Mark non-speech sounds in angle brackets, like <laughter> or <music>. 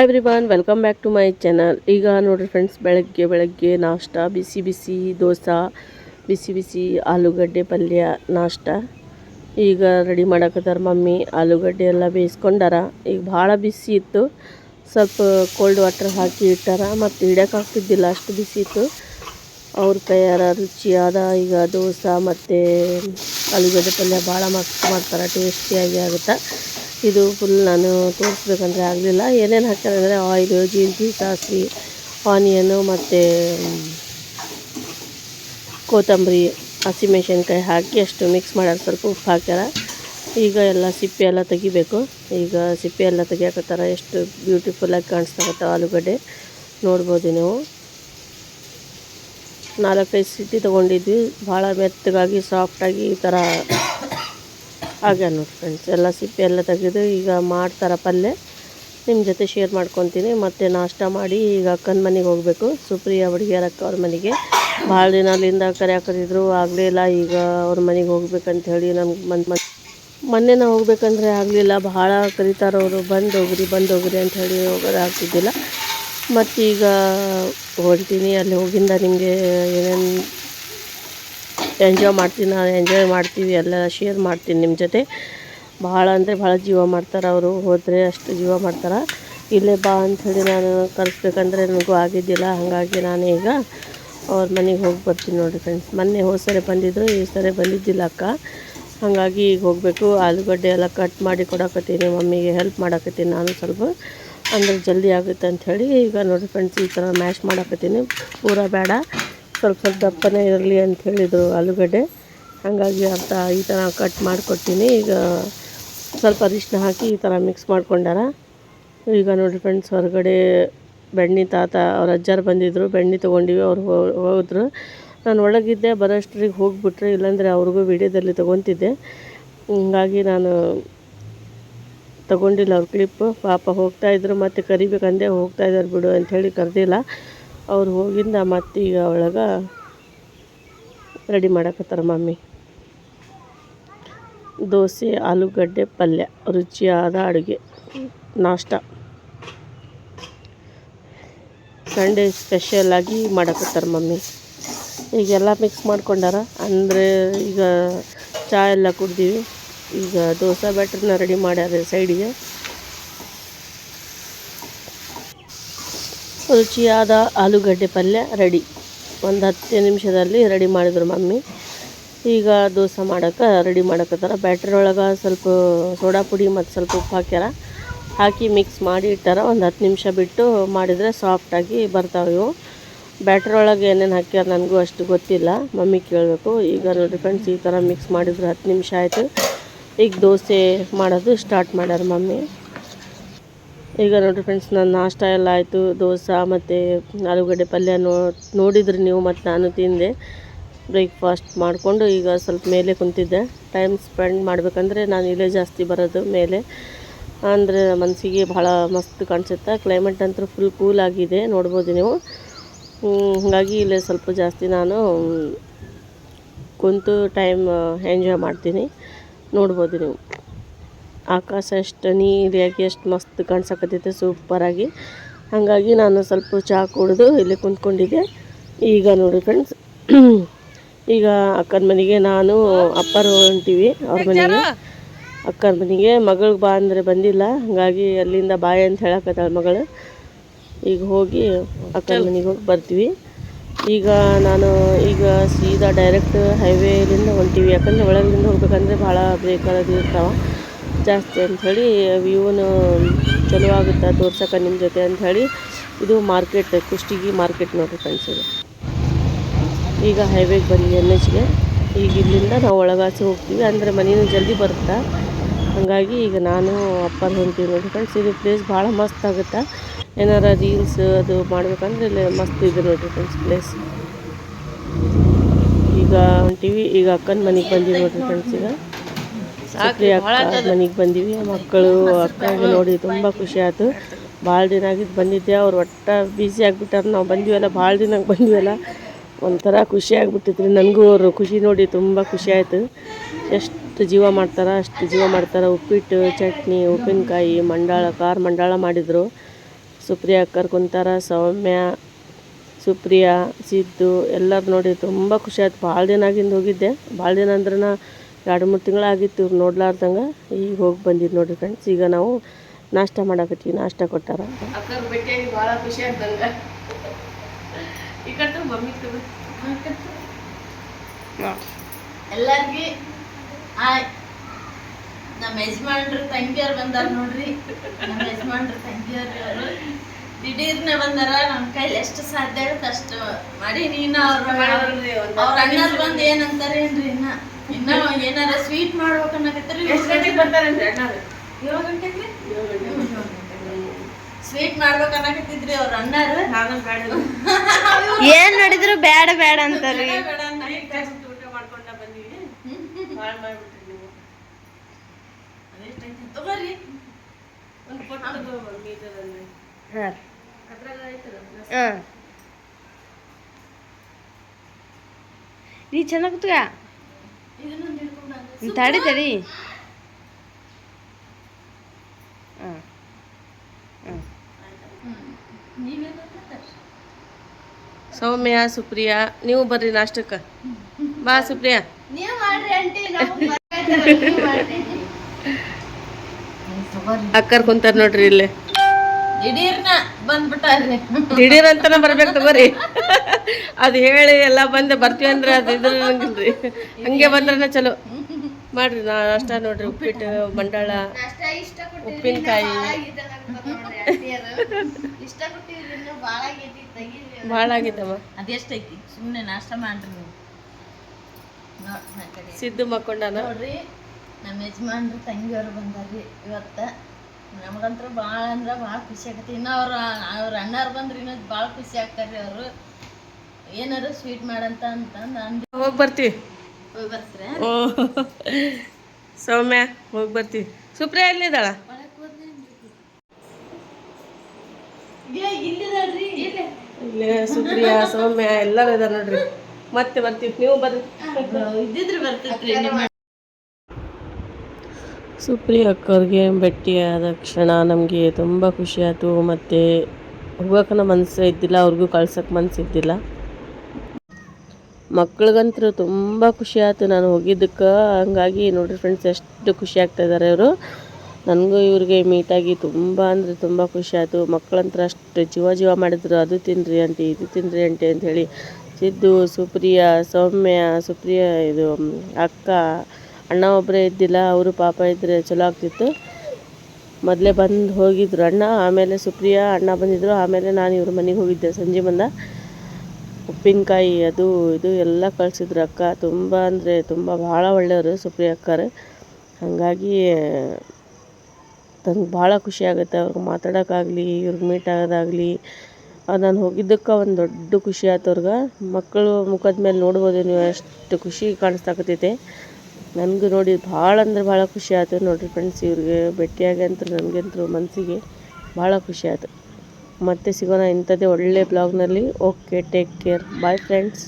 Hi everyone welcome back to my channel ಈಗ ನೋಡಿರಿ friends ಬೆಳಗ್ಗೆ ಬೆಳಗ್ಗೆ ನಾಷ್ಟ, ಬಿಸಿ ಬಿಸಿ ದೋಸೆ, ಬಿಸಿ ಬಿಸಿ ಆಲೂಗಡ್ಡೆ ಪಲ್ಯ, ನಾಷ್ಟ. ಈಗ ರೆಡಿ ಮಾಡಕತ್ತಾರ ಮಮ್ಮಿ, ಆಲೂಗಡ್ಡೆ ಎಲ್ಲ ಬೇಯಿಸ್ಕೊಂಡಾರ. ಈಗ ಭಾಳ ಬಿಸಿ ಇತ್ತು. ಸ್ವಲ್ಪ ಕೋಲ್ಡ್ ವಾಟರ್ ಹಾಕಿ ಇಟ್ಟಾರ, ಮತ್ತು ಹಿಡಿಯೋಕ್ಕಾಗ್ತಿದ್ದಿಲ್ಲ ಅಷ್ಟು ಬಿಸಿ ಇತ್ತು. ಅವ್ರ ಕೈಯಾರ ರುಚಿಯಾದ ಈಗ ದೋಸೆ ಮತ್ತು ಆಲೂಗಡ್ಡೆ ಪಲ್ಯ ಭಾಳ ಮಸ್ತ್ ಮಾಡ್ತಾರೆ ಟೇಸ್ಟಿಯಾಗಿ ಆಗುತ್ತೆ. ಇದು ಫುಲ್ ನಾನು ತೋರಿಸ್ಬೇಕಂದ್ರೆ ಆಗಲಿಲ್ಲ. ಏನೇನು ಹಾಕ್ತಾರೆ ಅಂದರೆ ಆಯಿಲು ಜೀರಿಗೆ ಸಾಸಿವೆ ಆನಿಯನು ಮತ್ತು ಕೊತ್ತಂಬರಿ ಹಸಿಮೆಣ್ಸಿನ್ಕಾಯಿ ಹಾಕಿ ಅಷ್ಟು ಮಿಕ್ಸ್ ಮಾಡ್ಯಾರ ಸ್ವಲ್ಪ ಉಪ್ಪು ಹಾಕ್ಯಾರ. ಈಗ ಎಲ್ಲ ಸಿಪ್ಪೆ ಎಲ್ಲ ತೆಗಿಬೇಕು. ಈಗ ಸಿಪ್ಪೆ ಎಲ್ಲ ತೆಗಿಯಕತ್ತಾರ ಎಷ್ಟು ಬ್ಯೂಟಿಫುಲ್ಲಾಗಿ ಕಾಣಿಸ್ತಾಗತ್ತ ಆಲೂಗಡ್ಡೆ. ನೋಡ್ಬೋದು ನೀವು. ನಾಲ್ಕೈದು ಸಿಟಿ ತೊಗೊಂಡಿದ್ವಿ. ಭಾಳ ಮೆತ್ತಗಾಗಿ ಸಾಫ್ಟಾಗಿ ಈ ಥರ ಆಗ್ಯ ನೋಡಿ ಫ್ರೆಂಡ್ಸ್ ಎಲ್ಲ ಸಿಪ್ಪೆ ಎಲ್ಲ ತೆಗೆದು ಈಗ ಮಾಡ್ತಾರೆ ಪಲ್ಯ. ನಿಮ್ಮ ಜೊತೆ ಶೇರ್ ಮಾಡ್ಕೊತೀನಿ. ಮತ್ತು ನಾಷ್ಟ ಮಾಡಿ ಈಗ ಅಕ್ಕನ ಮನೆಗೆ ಹೋಗಬೇಕು. ಸುಪ್ರಿಯ ಹುಡುಗಿಯರ ಅಕ್ಕ ಅವ್ರ ಮನೆಗೆ. ಭಾಳ ದಿನ ಅಲ್ಲಿಂದ ಕರೆಯಾಕತ್ತಿದ್ರು ಆಗಲೇ ಇಲ್ಲ, ಈಗ ಅವ್ರ ಮನೆಗೆ ಹೋಗ್ಬೇಕಂತ ಹೇಳಿ ನಮ್ಗೆ ಮನ್ ಮನ್ ಮೊನ್ನೆ ನಾವು ಹೋಗ್ಬೇಕಂದ್ರೆ ಆಗಲಿಲ್ಲ. ಭಾಳ ಕರೀತಾರವರು ಬಂದು ಹೋಗ್ರಿ ಬಂದು ಹೋಗ್ರಿ ಅಂತ ಹೇಳಿ ಹೋಗೋದಾಗ್ತಿದ್ದಿಲ್ಲ ಮತ್ತೀಗ ಹೊರ್ಟೀನಿ ಅಲ್ಲಿ ಹೋಗಿಂದ ನಿಮಗೆ ಏನೇನು ಎಂಜಾಯ್ ಮಾಡ್ತೀನಿ, ನಾನು ಎಂಜಾಯ್ ಮಾಡ್ತೀವಿ, ಎಲ್ಲ ಶೇರ್ ಮಾಡ್ತೀನಿ ನಿಮ್ಮ ಜೊತೆ. ಭಾಳ ಅಂದರೆ ಭಾಳ ಜೀವ ಮಾಡ್ತಾರೆ ಅವರು, ಹೋದರೆ ಅಷ್ಟು ಜೀವ ಮಾಡ್ತಾರೆ. ಇಲ್ಲೇ ಬಾ ಅಂಥೇಳಿ ನಾನು ಕರೆಸ್ಬೇಕಂದ್ರೆ ನನಗೂ ಆಗಿದ್ದಿಲ್ಲ, ಹಾಗಾಗಿ ನಾನು ಈಗ ಅವ್ರ ಮನೆಗೆ ಹೋಗಿ ಬರ್ತೀನಿ ನೋಡಿ ಫ್ರೆಂಡ್ಸ್ ಮೊನ್ನೆ ಹೋದ ಸರಿ ಬಂದಿದ್ದರು ಈ ಸರಿ ಬಂದಿದ್ದಿಲ್ಲ ಅಕ್ಕ. ಹಾಗಾಗಿ ಈಗ ಹೋಗಬೇಕು, ಆಲೂಗಡ್ಡೆ ಎಲ್ಲ ಕಟ್ ಮಾಡಿ ಕೊಡಕತ್ತೀನಿ, ಮಮ್ಮಿಗೆ ಹೆಲ್ಪ್ ಮಾಡಕತ್ತೀನಿ ನಾನು ಸ್ವಲ್ಪ. ಅಂದ್ರೆ ಜಲ್ದಿ ಆಗುತ್ತೆ ಅಂಥೇಳಿ ಈಗ ನೋಡಿ ಫ್ರೆಂಡ್ಸ್ ಈ ಥರ ಮ್ಯಾಶ್ ಮಾಡಕತ್ತೀನಿ. ಪೂರ ಬೇಡ. ಸ್ವಲ್ಪ ಸ್ವಲ್ಪ ದಪ್ಪನೇ ಇರಲಿ ಅಂತ ಹೇಳಿದರು ಆಲೂಗಡ್ಡೆ. ಹಾಗಾಗಿ ಅರ್ಧ ಈ ಥರ ಕಟ್ ಮಾಡಿಕೊಡ್ತೀನಿ. ಈಗ ಸ್ವಲ್ಪ ಅರಿಶಿನ ಹಾಕಿ ಈ ಥರ ಮಿಕ್ಸ್ ಮಾಡ್ಕೊಂಡಾರ. ಈಗ ನೋಡಿ ಫ್ರೆಂಡ್ಸ್ ಹೊರಗಡೆ ಬೆಣ್ಣೆ ತಾತ ಅವ್ರ ಅಜ್ಜಾರು ಬಂದಿದ್ದರು ಬೆಣ್ಣೆ ತೊಗೊಂಡಿವಿ, ಅವ್ರು ಹೋದ್ರು. ನಾನು ಒಳಗಿದ್ದೆ, ಬರೋಷ್ಟ್ರಿಗೆ ಹೋಗಿಬಿಟ್ರೆ, ಇಲ್ಲಾಂದರೆ ಅವ್ರಿಗೂ ವಿಡಿಯೋದಲ್ಲಿ ತೊಗೊತಿದ್ದೆ. ಹಂಗಾಗಿ ನಾನು ತಗೊಂಡಿಲ್ಲ ಅವ್ರ ಕ್ಲಿಪ್ಪು ಪಾಪ ಹೋಗ್ತಾಯಿದ್ರು ಮತ್ತು ಕರಿಬೇಕಂದೇ ಹೋಗ್ತಾಯಿದ್ದಾರೆ ಬಿಡು ಅಂಥೇಳಿ ಕರೆದಿಲ್ಲ. ಅವ್ರು ಹೋಗಿಂದ ಈಗ ಒಳಗೆ ರೆಡಿ ಮಾಡಕತ್ತಾರ ಮಮ್ಮಿ. ದೋಸೆ, ಆಲೂಗಡ್ಡೆ, ಪಲ್ಯ, ರುಚಿಯಾದ ಅಡುಗೆ, ನಾಷ್ಟ. ಸಂಡೇ ಸ್ಪೆಷಲಾಗಿ ಮಾಡಕತ್ತಾರ ಮಮ್ಮಿ. ಈಗೆಲ್ಲ ಮಿಕ್ಸ್ ಮಾಡ್ಕೊಂಡಾರ, ಅಂದರೆ ಈಗ ಚಹಾ ಎಲ್ಲ ಕುಡ್ದೀವಿ. ಈಗ ದೋಸೆ ಬ್ಯಾಟ್ರನ್ನ ರೆಡಿ ಮಾಡ್ಯಾರ ಸೈಡಿಗೆ ರುಚಿಯಾದ ಆಲೂಗಡ್ಡೆ ಪಲ್ಯ ರೆಡಿ. ಒಂದು ಹತ್ತು ನಿಮಿಷದಲ್ಲಿ ರೆಡಿ ಮಾಡಿದ್ರು ಮಮ್ಮಿ. ಈಗ ದೋಸೆ ಮಾಡೋಕೆ ರೆಡಿ ಮಾಡಕತ್ತಾರ. ಬ್ಯಾಟ್ರಿ ಒಳಗೆ ಸ್ವಲ್ಪ ಸೋಡಾ ಪುಡಿ ಮತ್ತು ಸ್ವಲ್ಪ ಉಪ್ಪು ಹಾಕ್ಯಾರ. ಹಾಕಿ ಮಿಕ್ಸ್ ಮಾಡಿ ಇಟ್ಟಾರ. ಒಂದು ಹತ್ತು ನಿಮಿಷ ಬಿಟ್ಟು ಮಾಡಿದರೆ ಸಾಫ್ಟಾಗಿ ಬರ್ತಾವೆ ಇವು. ಬ್ಯಾಟ್ರಿ ಒಳಗೆ ಏನೇನು ಹಾಕ್ಯಾರ ನನಗೂ ಅಷ್ಟು ಗೊತ್ತಿಲ್ಲ. ಮಮ್ಮಿ ಕೇಳಬೇಕು. ಈಗ ನೋಡಿ ಫ್ರೆಂಡ್ಸ್ ಈ ಥರ ಮಿಕ್ಸ್ ಮಾಡಿದ್ರು ಹತ್ತು ನಿಮಿಷ ಆಯಿತು. ಈಗ ದೋಸೆ ಮಾಡೋದು ಸ್ಟಾರ್ಟ್ ಮಾಡ್ಯಾರ ಮಮ್ಮಿ. ಈಗ ನೋಡಿರಿ ಫ್ರೆಂಡ್ಸ್ ನನ್ನ ನಾಷ್ಟ ಎಲ್ಲ ಆಯಿತು, ದೋಸೆ ಮತ್ತು ಆಲೂಗಡ್ಡೆ ಪಲ್ಯ ನೋಡಿದ್ರಿ ನೀವು, ಮತ್ತು ನಾನು ತಿಂದೆ. ಬ್ರೇಕ್ಫಾಸ್ಟ್ ಮಾಡಿಕೊಂಡು ಈಗ ಸ್ವಲ್ಪ ಮೇಲೆ ಕುಂತಿದ್ದೆ. ಟೈಮ್ ಸ್ಪೆಂಡ್ ಮಾಡಬೇಕಂದ್ರೆ ನಾನು ಇಲ್ಲೇ ಜಾಸ್ತಿ ಬರೋದು ಮೇಲೆ. ಅಂದರೆ ಮನಸ್ಸಿಗೆ ಭಾಳ ಮಸ್ತ್ ಕಾಣಿಸುತ್ತೆ. ಕ್ಲೈಮೇಟ್ ಅಂತೂ ಫುಲ್ ಕೂಲ್ ಆಗಿದೆ, ನೋಡ್ಬೋದು ನೀವು. ಹಾಗಾಗಿ ಇಲ್ಲೇ ಸ್ವಲ್ಪ ಜಾಸ್ತಿ ನಾನು ಕುಂತು ಟೈಮ್ ಎಂಜಾಯ್ ಮಾಡ್ತೀನಿ. ನೋಡ್ಬೋದು ನೀವು. ಆಕಾಶ ಎಷ್ಟು ನೀರಿಯಾಗಿ ಎಷ್ಟು ಮಸ್ತ್ ಕಾಣಿಸಕತ್ತೈತೆ ಸೂಪರಾಗಿ ಹಾಗಾಗಿ ನಾನು ಸ್ವಲ್ಪ ಚಹಾ ಕುಡಿದು ಇಲ್ಲಿ ಕುಂತ್ಕೊಂಡಿದ್ದೆ. ಈಗ ನೋಡಿ ಫ್ರೆಂಡ್ಸ್ <clears throat> ಈಗ ಅಕ್ಕನ ಮನೆಗೆ ನಾನು ಅಪ್ಪರು ಹೊಂಟೀವಿ ಅವ್ರ ಮನೆಗೆ. ಅಕ್ಕನ ಮನೆಗೆ ಮಗಳಿಗೆ ಬಾ ಅಂದರೆ ಬಂದಿಲ್ಲ ಹಾಗಾಗಿ ಅಲ್ಲಿಂದ ಬಾಯ್ ಅಂತ ಹೇಳಕತ್ತಾಳೆ ಮಗಳು. ಈಗ ಹೋಗಿ ಅಕ್ಕನ ಮನೆಗೆ ಹೋಗಿ ಬರ್ತೀವಿ. ಈಗ ನಾನು ಈಗ ಸೀದಾ ಡೈರೆಕ್ಟ್ ಹೈವೇಲಿಂದ ಹೊಂಟೀವಿ ಯಾಕಂದರೆ ಒಳಗಿಂದ ಹೋಗ್ಬೇಕಂದ್ರೆ ಭಾಳ ಬ್ರೇಕ್ ಅದು ಇರ್ತಾವೆ ಜಾಸ್ತಿ ಅಂಥೇಳಿ ವ್ಯೂನು ಚಲೋ ಆಗುತ್ತೆ ತೋರ್ಸಕ್ಕೆ ನಿಮ್ಮ ಜೊತೆ ಅಂಥೇಳಿ. ಇದು ಮಾರ್ಕೆಟ್, ಕುಷ್ಟಗಿ ಮಾರ್ಕೆಟ್ ನೋಡಿ ಫ್ರೆಂಡ್ಸ್ ಇದು. ಈಗ ಹೈವೇಗೆ ಬಂದು ಎನ್ ಎಚ್ಗೆ ಈಗ ಇಲ್ಲಿಂದ ನಾವು ಒಳಗಾಸಿ ಹೋಗ್ತೀವಿ. ಅಂದರೆ ಮನೇನು ಜಲ್ದಿ ಬರುತ್ತೆ? ಹಾಗಾಗಿ ಈಗ ನಾನು, ಅಪ್ಪನ ಹೊಂಟೀವಿ ನೋಡಿ ಫ್ರೆಂಡ್ಸ್ ಇದು ಪ್ಲೇಸ್ ಭಾಳ ಮಸ್ತ್ ಆಗುತ್ತೆ? ಏನಾರ ರೀಲ್ಸ್ ಅದು ಮಾಡ್ಬೇಕಂದ್ರೆ ಇಲ್ಲಿ ಮಸ್ತ್ ಇದೆ ನೋಡಿ ಫ್ರೆಂಡ್ಸ್ ಪ್ಲೇಸ್ ಈಗ ಹೊಂಟೀವಿ ಈಗ ಅಕ್ಕನ ಮನೆಗೆ ಬಂದೀವಿ ನೋಡಿರಿ ಫ್ರೆಂಡ್ಸ್ ಈಗ. ಸುಪ್ರಿಯ ಅಕ್ಕ ಮನೆಗೆ ಬಂದೀವಿ. ಮಕ್ಕಳು ಅಕ್ಕಗೆ ನೋಡಿ ತುಂಬ ಖುಷಿ ಆಯಿತು. ಭಾಳ ದಿನ ಆಗಿದ್ದು ಬಂದಿದ್ದೆ. ಅವ್ರು ಒಟ್ಟು ಬ್ಯುಸಿ ಆಗಿಬಿಟ್ಟಾರ. ನಾವು ಬಂದೀವಲ್ಲ ಭಾಳ ದಿನಕ್ಕೆ ಬಂದಿವಲ್ಲ. ಒಂಥರ ಖುಷಿ ಆಗಿಬಿಟ್ಟಿದ್ರಿ ನನಗೂ ಅವರು. ಖುಷಿ ನೋಡಿ ತುಂಬ ಖುಷಿ ಆಯಿತು. ಎಷ್ಟು ಜೀವ ಮಾಡ್ತಾರೆ, ಅಷ್ಟು ಜೀವ ಮಾಡ್ತಾರೆ. ಉಪ್ಪಿಟ್ಟು, ಚಟ್ನಿ, ಉಪ್ಪಿನಕಾಯಿ, ಮಂಡಾಳ, ಖಾರ ಮಂಡಾಳ ಮಾಡಿದರು. ಸುಪ್ರಿಯ ಅಕ್ಕರ್ ಕುಂತಾರ, ಸೌಮ್ಯ, ಸುಪ್ರಿಯಾ, ಸಿದ್ದು ಎಲ್ಲರೂ ನೋಡಿ ತುಂಬ ಖುಷಿ ಆಯ್ತು. ಭಾಳ ದಿನ ಆಗಿಂದ ಹೋಗಿದ್ದೆ. ಭಾಳ ದಿನ ಅಂದ್ರೆ ಎರಡು ಮೂರು ತಿಂಗಳಾಗಿತ್ತು ಇವ್ರು ನೋಡ್ಲಾರ್ದಂಗೆ. ಈಗ ಹೋಗಿ ಬಂದಿದ್ದು ನೋಡಿರಿ ಫ್ರೆಂಡ್ಸ್ ಈಗ ನಾವು ನಾಷ್ಟ ಮಾಡಕತ್ತೀವಿ ನಾಷ್ಟ ಕೊಟ್ಟಾರ. ಭಾಳ ಖುಷಿ ಆಗ್ದಂಗೆ. ಈ ಕಡೆ ಮಮ್ಮಿ ಎಲ್ಲಾರ್ಗಿ ಹಾಯ್ ನಮ್ಮ ಯಜಮಾನ್ರು ತಂಗಿಯರು ಬಂದಾರ ನೋಡ್ರಿ. ನಮ್ಮ ಯಜಮಾನ್ರು ತಂಗಿಯರು ಅವರು ದಿಢೀರ್ನೆ ಬಂದಾರ ನಮ್ಮ ಕೈಲಿ ಎಷ್ಟು ಸಾಧ್ಯ ಆಗುತ್ತೆ ಅಷ್ಟು ಮಾಡಿ ನೀನು ಅವ್ರ ಅವ್ರ ಅಣ್ಣವ್ರು ಬಂದು ಏನಂತಾರೇನ್ರಿ ಇನ್ನ? ಇನ್ನ ಏನಾರ ಸ್ವೀಟ್ ಮಾಡ್ಬೇಕು ಅನ್ನಕತ್ತಾರೆ ಎಷ್ಟು ಗಂಟೆಗೆ ಬರ್ತಾರೇನ್ರಿ ಅಣ್ಣಾರು ಏಳು ಗಂಟೆಗೆ? ಸ್ವೀಟ್ ಮಾಡ್ಬೇಕು ಅನ್ನಕತ್ತಿದ್ರಿ ಅವ್ರ ಅಣ್ಣಾರು? ನಾನು ಬೇಡ. ಏನ್ ನೋಡಿದ್ರು ಬೇಡ ಬೇಡ ಅಂತಾರ್ರಿ ಬೇಡ ಊಟ ಮಾಡ್ಕೊಂಡ ಬಂದೀವಿ. ಭಾಳ ಮಾಡ್ಬಿಟ್ರಿ ನೀವು. ಅದೆಷ್ಟೈತಿ ತಗೋರಿ. ಒಂದು ಕೊಟ್ಟು ಹಾ. ಅದ್ರಾಗ ಆಯ್ತಲ್ಲ ಹಾ. ನೀ ಚೆನ್ನಾಗ್ ಕೂತ್ಕ. ಇದನ್ನೊಂದು ಹಿಡ್ಕೊಂಡು ತಡಿ ತಡಿ. ಹಾ ಸೌಮ್ಯ ಸುಪ್ರಿಯಾ ನೀವು ಬರ್ರಿ ನಾಷ್ಟಕ್ಕೆ. ಬಾ ಸುಪ್ರಿಯಾ. ಅಕ್ಕರ್ ಕುಂತಾರ ನೋಡ್ರಿ ಇಲ್ಲೇ. ದಿಢೀರ್ನ. ಬಂದ್ಬಿಟ್ಟಾರ್ರಿ ದಿಢೀರ್ ಅಂತ ಬರ್ಬೇಕು ತಗೋರಿ. ಅದು ಹೇಳಿ ಎಲ್ಲ ಬಂದು ಬರ್ತೀವಿ ಅಂದ್ರೆ ಅದು ಇದ್ರಿ ಹಂಗೆ ಬಂದ್ರನ ಚಲೋ. ಮಾಡ್ರಿ ನಾ ನಾಷ್ಟ ನೋಡ್ರಿ ಉಪ್ಪಿಟ್ಟು ಮಂಡಾಳ ಉಪ್ಪಿನಕಾಯಿ. ಭಾಳ ಆಗಿತ್ತಮ್ಮ ಅದೆಷ್ಟೈತಿ ಸುಮ್ಮನೆ ನಾಷ್ಟ ಮಾಡ್ರಿ ನೀವು. ಸಿದ್ದು ಮಕ್ಕೊಂಡಾನ? ನೋಡ್ರಿ ನಮ್ಮ ಯಜಮಾನ್ರು ತಂಗಿಯವರು ಬಂದಾರ್ರಿ ಇವತ್ತ. ನಮಗಂತೂ ಭಾಳ ಅಂದ್ರೆ ಭಾಳ ಖುಷಿ ಆಗತ್ತೆ ಇನ್ನು ಅವ್ರ ಅವ್ರ ಅಣ್ಣಾರು ಬಂದ್ರೆ ಇನ್ನೂ ಭಾಳ ಖುಷಿ ಆಗ್ತಾರ್ರಿ ಅವರು. ಏನಾದ್ರು ಸ್ವೀಟ್ ಮಾಡಂತ ಅಂತ ಅಂದು ಹೋಗಿ ಬರ್ತೀವಿ ಹೋಗಿ ಬರ್ತೀರ? ಓ ಸೌಮ್ಯ ಹೋಗಿ ಬರ್ತೀವಿ ಸುಪ್ರಿಯ ಎಲ್ಲಿದ್ದಾಳ? ಇಲ್ಲಿ ಸುಪ್ರಿಯಾ ಸೌಮ್ಯ ಎಲ್ಲರೂ ಇದಾರೆ ನೋಡ್ರಿ. ಮತ್ತೆ ಬರ್ತೀವಿ. ನೀವು ಬರ್ರಿ. ಇದ್ದಿದ್ರೆ ಬರ್ತೈತ್ರಿ ನಿಮ್ಮ ಸುಪ್ರಿಯ ಅಕ್ಕವ್ರಿಗೆ ಭೇಟಿಯಾದ ಕ್ಷಣ ನಮಗೆ ತುಂಬ ಖುಷಿಯಾಯಿತು ಮತ್ತು ಹೋಗೋಕನ ಮನಸ್ಸು ಇದ್ದಿಲ್ಲ, ಅವ್ರಿಗೂ ಕಳ್ಸೋಕ್ಕೆ ಮನಸ್ಸಿದ್ದಿಲ್ಲ ಮಕ್ಳಿಗಂತೂ ತುಂಬ ಖುಷಿ ಆಯ್ತು ನಾನು ಹೋಗಿದ್ದಕ್ಕೆ. ಹಂಗಾಗಿ ನೋಡಿರಿ ಫ್ರೆಂಡ್ಸ್ ಎಷ್ಟು ಖುಷಿ ಆಗ್ತಾ ಇದ್ದಾರೆ ಇವರು. ನನಗೂ ಇವ್ರಿಗೆ ಮೀಟಾಗಿ ತುಂಬ ಅಂದರೆ ತುಂಬ ಖುಷಿ ಆಯಿತು. ಮಕ್ಕಳಂತ್ರ ಅಷ್ಟು ಜೀವ ಜೀವ ಮಾಡಿದ್ರು. ಅದು ತಿನ್ನಿರಿ ಅಂತ, ಇದು ತಿನ್ನಿರಿ ಅಂತ ಅಂಥೇಳಿ ಸಿದ್ದು, ಸುಪ್ರಿಯಾ, ಸೌಮ್ಯ, ಸುಪ್ರಿಯಾ, ಇದು, ಅಕ್ಕ ಅಣ್ಣ ಒಬ್ಬರೇ ಇದ್ದಿಲ್ಲ, ಅವರು ಪಾಪ ಇದ್ದರೆ ಚಲೋ ಆಗ್ತಿತ್ತು. ಮೊದಲೇ ಬಂದು ಹೋಗಿದ್ರು ಅಣ್ಣ, ಆಮೇಲೆ ಸುಪ್ರಿಯಾ ಅಣ್ಣ ಬಂದಿದ್ದರು ಆಮೇಲೆ ನಾನು ಇವ್ರ ಮನೆಗೆ ಹೋಗಿದ್ದೆ. ಸಂಜೆ ಬಂದ ಉಪ್ಪಿನಕಾಯಿ, ಅದು ಇದು ಎಲ್ಲ ಕಳಿಸಿದ್ರು ಅಕ್ಕ. ತುಂಬ ಅಂದರೆ ತುಂಬ ಭಾಳ ಒಳ್ಳೆಯವರು ಸುಪ್ರಿಯಾ ಅಕ್ಕರು. ಹಾಗಾಗಿ ತಂಗೆ ಭಾಳ ಖುಷಿ ಆಗುತ್ತೆ ಅವ್ರಿಗೆ ಮಾತಾಡೋಕ್ಕಾಗಲಿ ಇವ್ರಿಗೆ ಮೀಟ್ ಆಗೋದಾಗಲಿ. ನಾನು ಹೋಗಿದ್ದಕ್ಕೆ ಒಂದು ದೊಡ್ಡ ಖುಷಿ ಆಯ್ತು ಅವ್ರಿಗೆ. ಮಕ್ಕಳು ಮುಖದ ಮೇಲೆ ನೋಡ್ಬೋದು ನೀವು ಎಷ್ಟು ಖುಷಿ ಕಾಣಿಸ್ತಾಕತ್ತೈತೆ. ನನಗೂ ನೋಡಿ ಭಾಳ ಅಂದ್ರೆ ಭಾಳ ಖುಷಿ ಆಯ್ತು ನೋಡಿರಿ ಫ್ರೆಂಡ್ಸ್ ಇವ್ರಿಗೆ ಭೇಟಿಯಾಗಿ ಅಂತ ನನಗಂತೂ ಮನಸ್ಸಿಗೆ ಭಾಳ ಖುಷಿ ಆಯ್ತು ಮತ್ತೆ ಸಿಗೋಣ ಇಂಥದ್ದೇ ಒಳ್ಳೆ ಬ್ಲಾಗ್ನಲ್ಲಿ okay take care bye friends